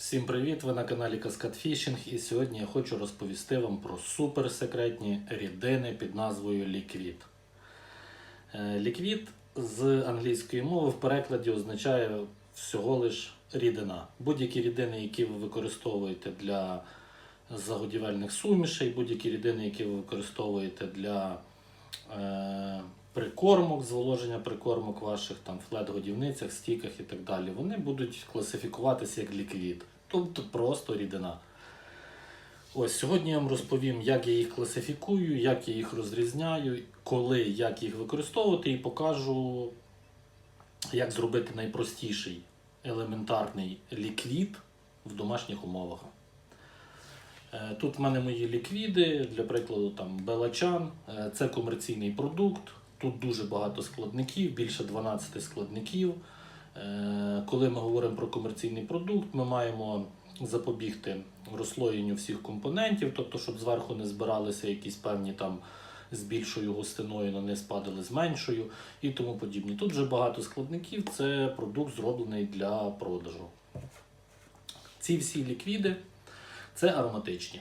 Всім привіт! Ви на каналі Cascade Fishing і сьогодні я хочу розповісти вам про суперсекретні рідини під назвою ліквід. Е, Ліквід з англійської мови в перекладі означає всього лиш рідина. Будь-які рідини, які ви використовуєте для загодівельних сумішей, будь-які рідини, які ви використовуєте для е, прикормок, зволоження прикормок ваших там флет-годівницях, стіках і так далі, вони будуть класифікуватися як ліквід, тобто просто рідина. Ось сьогодні я вам розповім, як я їх класифікую, як я їх розрізняю, коли, як їх використовувати, і покажу, як зробити найпростіший елементарний ліквід в домашніх умовах. Е, Тут в мене мої ліквіди, для прикладу, там Белачан. Е, Це комерційний продукт. Тут дуже багато складників, більше 12 складників. Е, Коли ми говоримо про комерційний продукт, ми маємо запобігти розслоєнню всіх компонентів, тобто, щоб зверху не збиралися якісь певні там з більшою густиною, на низ падали з меншою і тому подібні. Тут вже багато складників, це продукт зроблений для продажу. Ці всі ліквіди це ароматичні.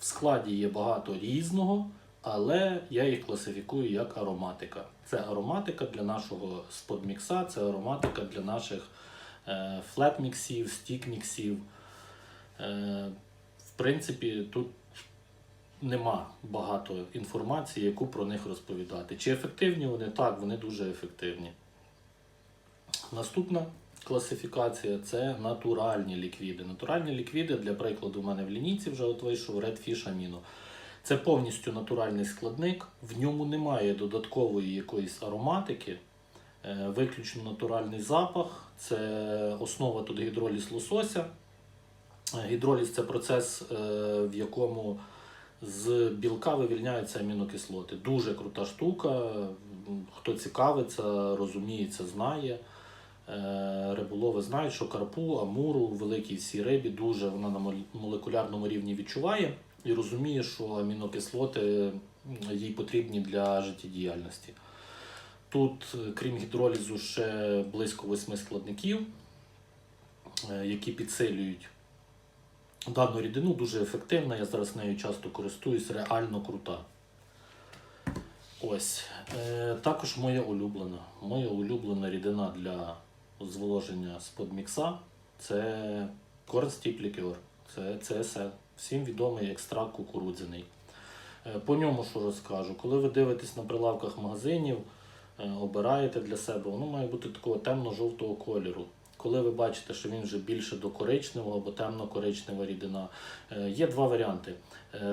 В складі є багато різного, але я їх класифікую як ароматика. Це ароматика для нашого сподмікса, це ароматика для наших е, флет-міксів. Е, в принципі, тут нема багато інформації, яку про них розповідати. Чи ефективні вони? Так, вони дуже ефективні. Наступна класифікація це натуральні ліквіди. Натуральні ліквіди, для прикладу, у мене в лінійці вже от вийшов Red Fish Amino. Це повністю натуральний складник, в ньому немає додаткової якоїсь ароматики, е, виключно натуральний запах. Це основа тут гідроліз лосося. Е, Гідроліз це процес, е, в якому з білка вивільняються амінокислоти. Дуже крута штука. Хто цікавиться, розуміється, знає. Риболови знають, що карпу, амуру, великій всій рибі дуже вона на молекулярному рівні відчуває і розуміє, що амінокислоти їй потрібні для життєдіяльності. Тут, е, крім гідролізу, ще близько восьми складників, е, які підсилюють дану рідину, дуже ефективна. Я зараз нею часто користуюсь, реально крута. Ось. Е, також моя улюблена. Моя улюблена рідина для зволоження сподмікса це Corn Steep Liqueur. Це CSL. Всім відомий екстракт кукурудзяний. Е, По ньому що розкажу. Коли ви дивитесь на прилавках магазинів, е, обираєте для себе, воно має бути такого темно-жовтого кольору. Коли ви бачите, що він вже більше до коричневого або темно-коричнева рідина, Е, є два варіанти.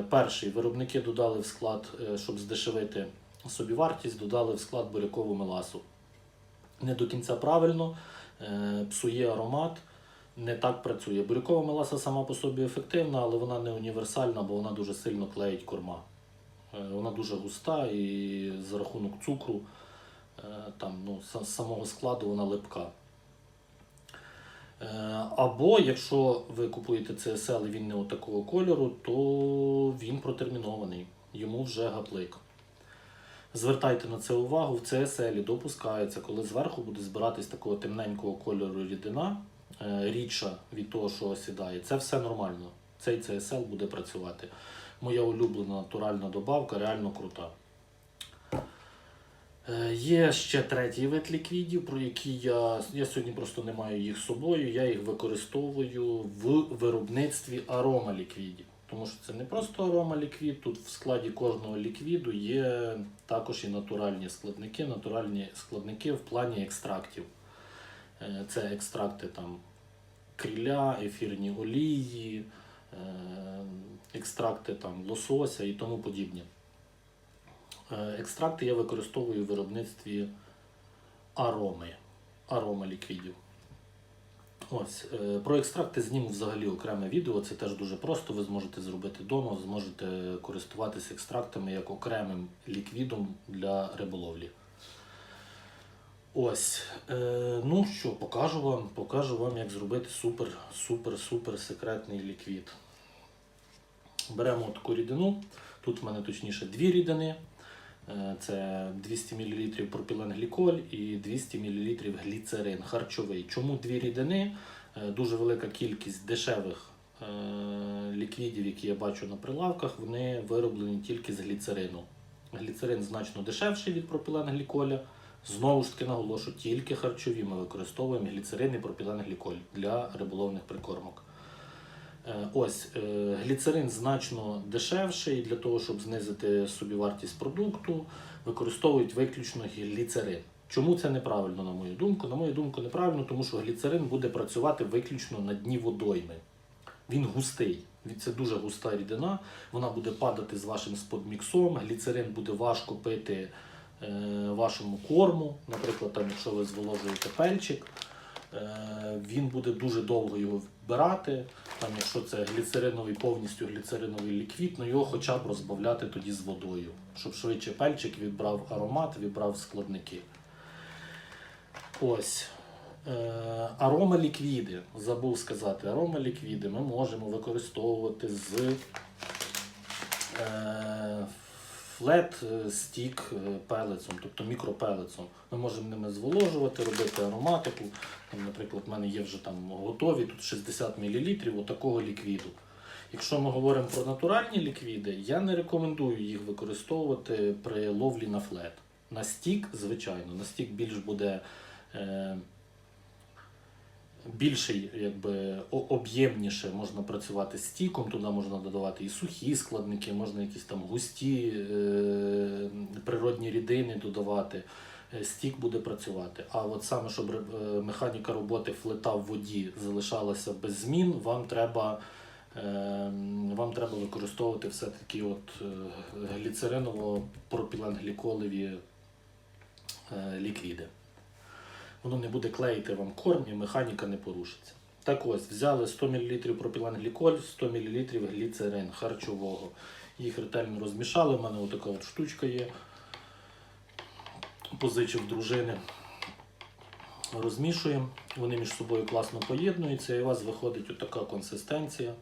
Перший виробники додали в склад, щоб здешевити собівартість, додали в склад бурякову меласу. Не до кінця правильно, псує аромат, не так працює. Бурякова меласа сама по собі ефективна, але вона не універсальна, бо вона дуже сильно клеїть корма. Е, Вона дуже густа і за рахунок цукру, е, там, ну, самого складу вона липка. Е, Або якщо ви купуєте CSL і він не такого кольору, то він протермінований, йому вже гаплик. Звертайте на це увагу, в CSL допускається, коли зверху буде збиратись такого темненького кольору рідина, рідша від того, що осідає. Це все нормально. Цей CSL буде працювати. Моя улюблена натуральна добавка, реально крута. Е, Є ще третій вид ліквідів, про які я, я сьогодні просто не маю їх з собою. Я їх використовую в виробництві арома ліквідів. Тому що це не просто арома ліквід, тут в складі кожного ліквіду є також і натуральні складники, натуральні складники в плані екстрактів. Е, Це екстракти там криля, ефірні олії, е, екстракти там лосося і тому подібне. Е, Екстракти я використовую в виробництві ароми, арома ліквідів. Ось, про екстракти зніму взагалі окреме відео. Це теж дуже просто. Ви зможете зробити вдома, зможете користуватися екстрактами як окремим ліквідом для риболовлі. Ось. Е, ну що, покажу вам, покажу вам, як зробити супер, супер, супер секретний ліквід. Беремо таку рідину. Тут в мене точніше дві рідини. Е, Це 200 мл пропіленгліколь і 200 мл гліцерин харчовий. Чому дві рідини? е, дуже велика кількість дешевих е, ліквідів, які я бачу на прилавках, вони вироблені тільки з гліцерину. Гліцерин значно дешевший від пропіленгліколя. Знову ж таки наголошу, тільки харчові ми використовуємо гліцерин і пропіленгліколь для риболовних прикормок. Е, Ось е, гліцерин значно дешевший для того, щоб знизити собівартість продукту, використовують виключно гліцерин. Чому це неправильно, на мою думку? На мою думку, неправильно, тому що гліцерин буде працювати виключно на дні водойми. Він густий. Це дуже густа рідина, вона буде падати з вашим сподміксом, гліцерин буде важко пити вашому корму. Наприклад, там, якщо ви зволожуєте пельчик, е, він буде дуже довго його вбирати. Там, якщо це гліцериновий, повністю гліцериновий ліквід, ну його хоча б розбавляти тоді з водою, щоб швидше пельчик відбрав аромат, відбрав складники. Ось. Е, арома ліквіди. Забув сказати, арома ліквіди ми можемо використовувати з е, флет е, стік е, пелецом, тобто мікропелецом. Ми можемо ними зволожувати, робити ароматику. Там, наприклад, в мене є вже там готові тут 60 мл отакого ліквіду. Якщо ми говоримо про натуральні ліквіди, я не рекомендую їх використовувати при ловлі на флет. На стік, звичайно, на стік більш буде е, більший, якби об'ємніше можна працювати з стіком, туди можна додавати і сухі складники, можна якісь там густі е, природні рідини додавати. Е, Стік буде працювати. А от саме, щоб е, механіка роботи флета в воді залишалася без змін, вам треба, е, вам треба використовувати все-таки от, гліцериново-пропіленгліколеві е, ліквіди. Воно не буде клеїти вам корм і механіка не порушиться. Так ось, взяли 100 мл пропіленгліколь, 100 мл гліцерин харчового. Їх ретельно розмішали. У мене отака от штучка є. Позичив дружини. Розмішуємо, вони між собою класно поєднуються, і у вас виходить отака консистенція.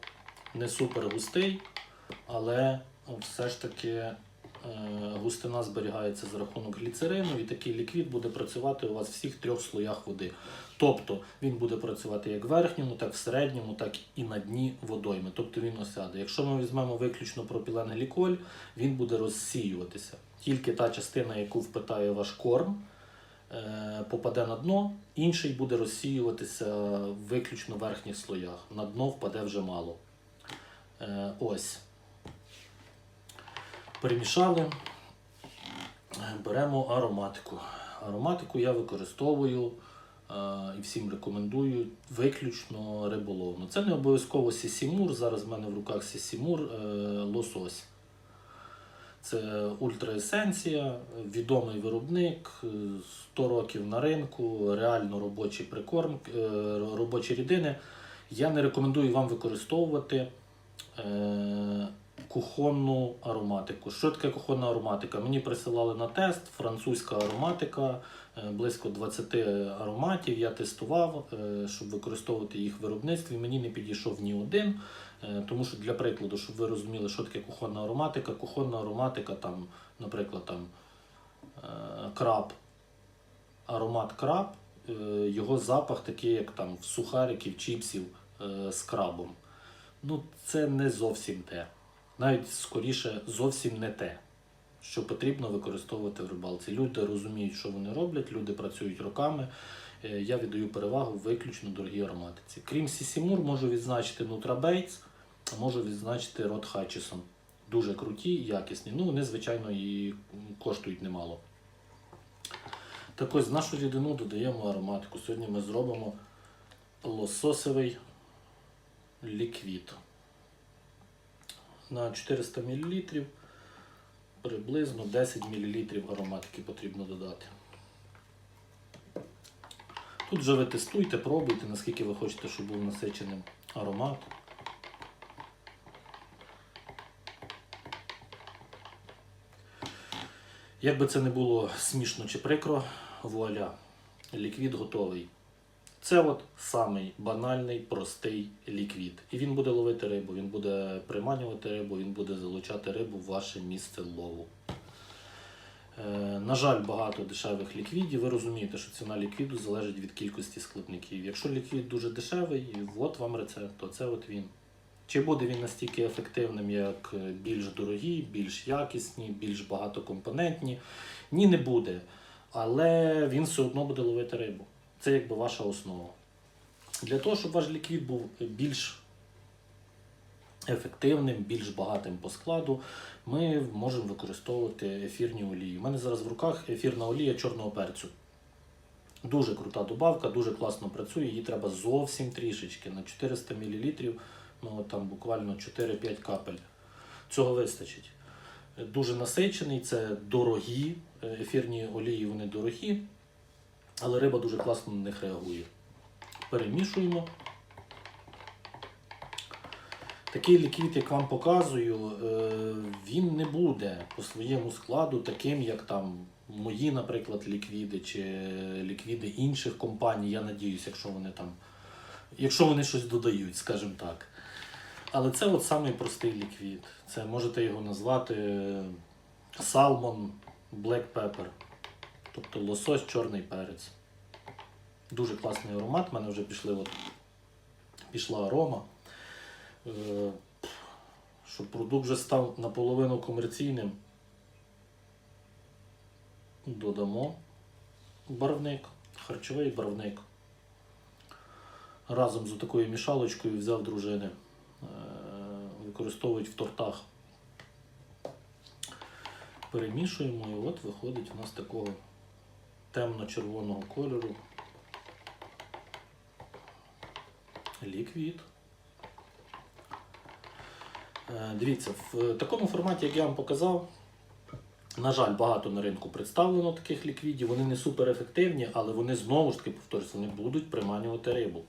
Не супер густий, але все ж таки густина зберігається за рахунок гліцерину, і такий ліквід буде працювати у вас в всіх трьох слоях води. Тобто він буде працювати як в верхньому, так в середньому, так і на дні водойми. Тобто він осяде. Якщо ми візьмемо виключно пропіленгліколь, він буде розсіюватися. Тільки та частина, яку впитає ваш корм, е, попаде на дно, інший буде розсіюватися виключно в верхніх слоях. На дно впаде вже мало. Е, Ось. Перемішали. Беремо ароматику. Ароматику я використовую е, і всім рекомендую виключно риболовну. Це не обов'язково сісімур. Зараз в мене в руках сісімур е, лосось. Це ультраесенція, відомий виробник, е, 100 років на ринку, реально робочі прикорм, е, робочі рідини. Я не рекомендую вам використовувати е, кухонну ароматику. Що таке кухонна ароматика? Мені присилали на тест французька ароматика, е, близько 20 ароматів. Я тестував, е, щоб використовувати їх в виробництві. Мені не підійшов ні один. Е, Тому що для прикладу, щоб ви розуміли, що таке кухонна ароматика, кухонна ароматика, там, наприклад, там, краб, аромат краб, його запах такий, як там в сухариків, чіпсів з крабом. Ну, це не зовсім те. Навіть скоріше зовсім не те, що потрібно використовувати в рибалці. Люди розуміють, що вони роблять, люди працюють роками. Е, Я віддаю перевагу виключно дорогій ароматиці. Крім Сісімур, можу відзначити Нутрабейтс, можу відзначити Рот Хатчісон. Дуже круті, якісні. Ну, вони, звичайно, і коштують немало. Так ось нашу рідину додаємо ароматику. Сьогодні ми зробимо лососовий ліквід. На 400 мл приблизно 10 мл ароматики потрібно додати. Тут вже ви тестуйте, пробуйте, наскільки ви хочете, щоб був насиченим аромат. Як би це не було смішно чи прикро, вуаля, ліквід готовий. Це от самий банальний, простий ліквід. І він буде ловити рибу, він буде приманювати рибу, він буде залучати рибу в ваше місце лову. Е, На жаль, багато дешевих ліквідів. Ви розумієте, що ціна ліквіду залежить від кількості складників. Якщо ліквід дуже дешевий, от вам рецепт, то це от він. Чи буде він настільки ефективним, як більш дорогі, більш якісні, більш багатокомпонентні? Ні, не буде. Але він все одно буде ловити рибу. Це якби ваша основа. Для того, щоб ваш ліквід був більш ефективним, більш багатим по складу, ми можемо використовувати ефірні олії. У мене зараз в руках ефірна олія чорного перцю. Дуже крута добавка, дуже класно працює. Її треба зовсім трішечки на 400 мл, ну там буквально 4-5 капель. Цього вистачить. Дуже насичений, це дорогі. е, Ефірні олії вони дорогі, але риба дуже класно на них реагує. Перемішуємо. Такий ліквід, як вам показую, е, він не буде по своєму складу таким, як там мої, наприклад, ліквіди чи ліквіди інших компаній. Я надіюсь, якщо вони там, якщо вони щось додають, скажімо так. Але це от самий простий ліквід. Це можете його назвати Salmon Black Pepper, тобто лосось, чорний перець. Дуже класний аромат. У мене вже пішли от, пішла арома. Е, Щоб продукт вже став наполовину комерційним. Додамо барвник, харчовий барвник. Разом з такою мішалочкою взяв дружини. Е, Використовують в тортах. Перемішуємо і от виходить у нас такого темно-червоного кольору. Ліквід. Е, Дивіться, в такому форматі, як я вам показав, на жаль, багато на ринку представлено таких ліквідів. Вони не суперефективні, але вони знову ж таки повторюсь, вони будуть приманювати рибу.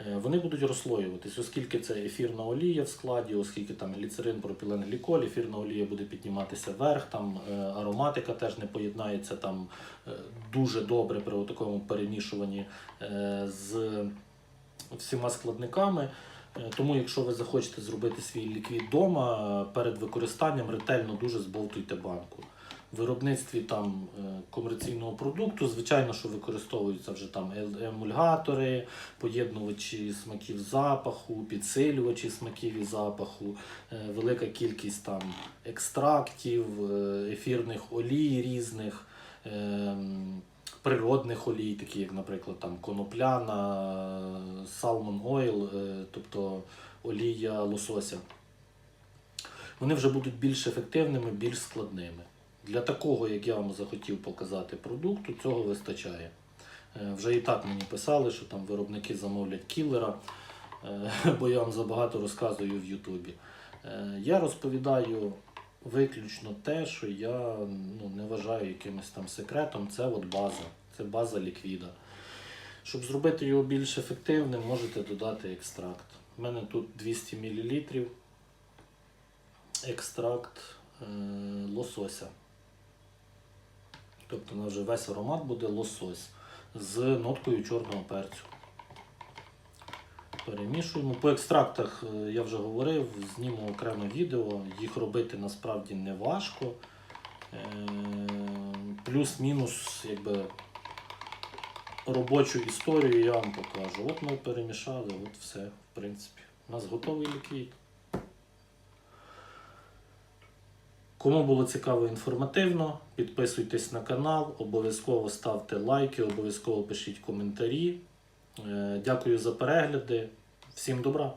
Е, Вони будуть розслоюватись, оскільки це ефірна олія в складі, оскільки там гліцерин, пропілен, гліколь, ефірна олія буде підніматися вверх, там е, ароматика теж не поєднається там е, дуже добре при такому перемішуванні з всіма складниками. Тому, якщо ви захочете зробити свій ліквід вдома, перед використанням ретельно дуже збовтуйте банку. Виробництві там е, комерційного продукту, звичайно, що використовуються вже там емульгатори, поєднувачі смаків запаху, підсилювачі смаків і запаху, е, велика кількість там екстрактів, е, ефірних олій різних. Природних олій, такі як, наприклад, там конопляна, oil, е, тобто олія лосося. Вони вже будуть більш ефективними, більш складними. Для такого, як я вам захотів показати продукту, цього вистачає. Е, Вже і так мені писали, що там виробники замовлять кілера, е, бо я вам забагато розказую в Ютубі. Е, Я розповідаю виключно те, що я ну, не вважаю якимось там секретом. Це от база, це база ліквіда. Щоб зробити його більш ефективним, можете додати екстракт. У мене тут 200 мл екстракт лосося. Тобто у нас вже весь аромат буде лосось з ноткою чорного перцю. Перемішуємо. По екстрактах е, я вже говорив, зніму окреме відео. Їх робити насправді не важко. Е, Плюс-мінус, робочу історію я вам покажу. От ми перемішали, от все, в принципі. У нас готовий ліквід. Кому було цікаво інформативно, підписуйтесь на канал, обов'язково ставте лайки, обов'язково пишіть коментарі. Е, Дякую за перегляди. Всім добра!